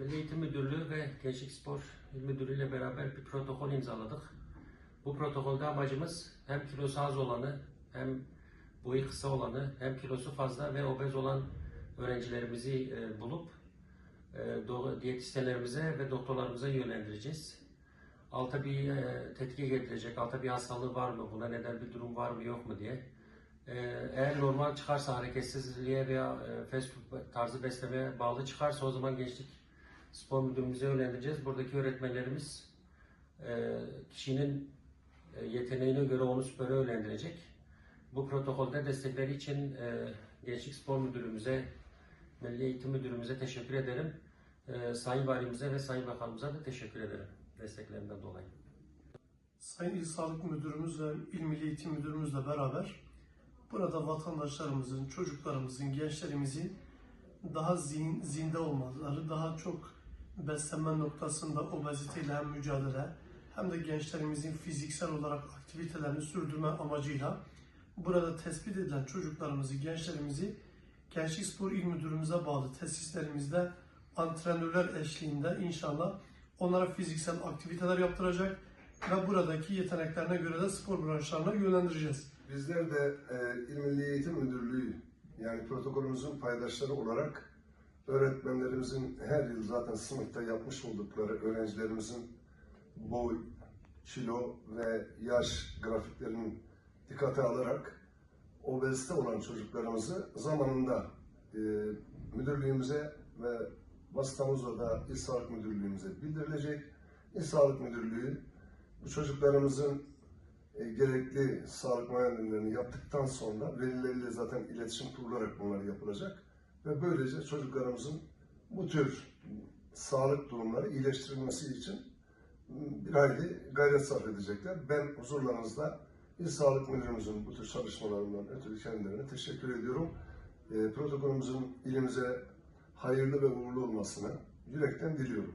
Milli Eğitim Müdürlüğü ve Gençlik Spor İl Müdürlüğü ile beraber bir protokol imzaladık. Bu protokolde amacımız hem kilosu az olanı, hem boyu kısa olanı, hem kilosu fazla ve obez olan öğrencilerimizi e, bulup e, diyetisyenlerimize ve doktorlarımıza yönlendireceğiz. Alta bir e, tetkik edilecek, alta bir hastalığı var mı, buna neden bir durum var mı yok mu diye. Eğer normal çıkarsa hareketsizliğe veya fast food tarzı beslemeye bağlı çıkarsa o zaman gençlik spor müdürümüze yönlendireceğiz. Buradaki öğretmenlerimiz e, kişinin e, yeteneğine göre onu spora yönlendirecek. Bu protokolde destekleri için e, Gençlik Spor Müdürümüze, Milli Eğitim Müdürümüze teşekkür ederim. E, Sayın Valimize ve Sayın Bakanımıza da teşekkür ederim desteklerinden dolayı. Sayın İl Sağlık Müdürümüz ve İl Milli Eğitim Müdürümüzle beraber burada vatandaşlarımızın, çocuklarımızın, gençlerimizin daha zihin, zinde olmaları, daha çok beslenme noktasında obeziteyle hem mücadele hem de gençlerimizin fiziksel olarak aktivitelerini sürdürme amacıyla burada tespit edilen çocuklarımızı, gençlerimizi Gençlik Spor İl Müdürümüze bağlı tesislerimizde antrenörler eşliğinde inşallah onlara fiziksel aktiviteler yaptıracak ve buradaki yeteneklerine göre de spor branşlarına yönlendireceğiz. Bizler de e, İl Milli Eğitim Müdürlüğü yani protokolümüzün paydaşları olarak öğretmenlerimizin her yıl zaten sınıfta yapmış oldukları öğrencilerimizin boy, kilo ve yaş grafiklerini dikkate alarak obezite olan çocuklarımızı zamanında e, müdürlüğümüze ve vasıtamızla da İl Sağlık Müdürlüğümüze bildirilecek. İl Sağlık Müdürlüğü bu çocuklarımızın e, gerekli sağlık muayenelerini yaptıktan sonra velileriyle zaten iletişim kurularak bunlar yapılacak ve böylece çocuklarımızın bu tür sağlık durumları iyileştirilmesi için m, bir hayli gayret sarf edecekler. Ben huzurlarınızda İl Sağlık Müdürümüzün bu tür çalışmalarından ötürü kendilerine teşekkür ediyorum. E, protokolümüzün ilimize hayırlı ve uğurlu olmasını yürekten diliyorum.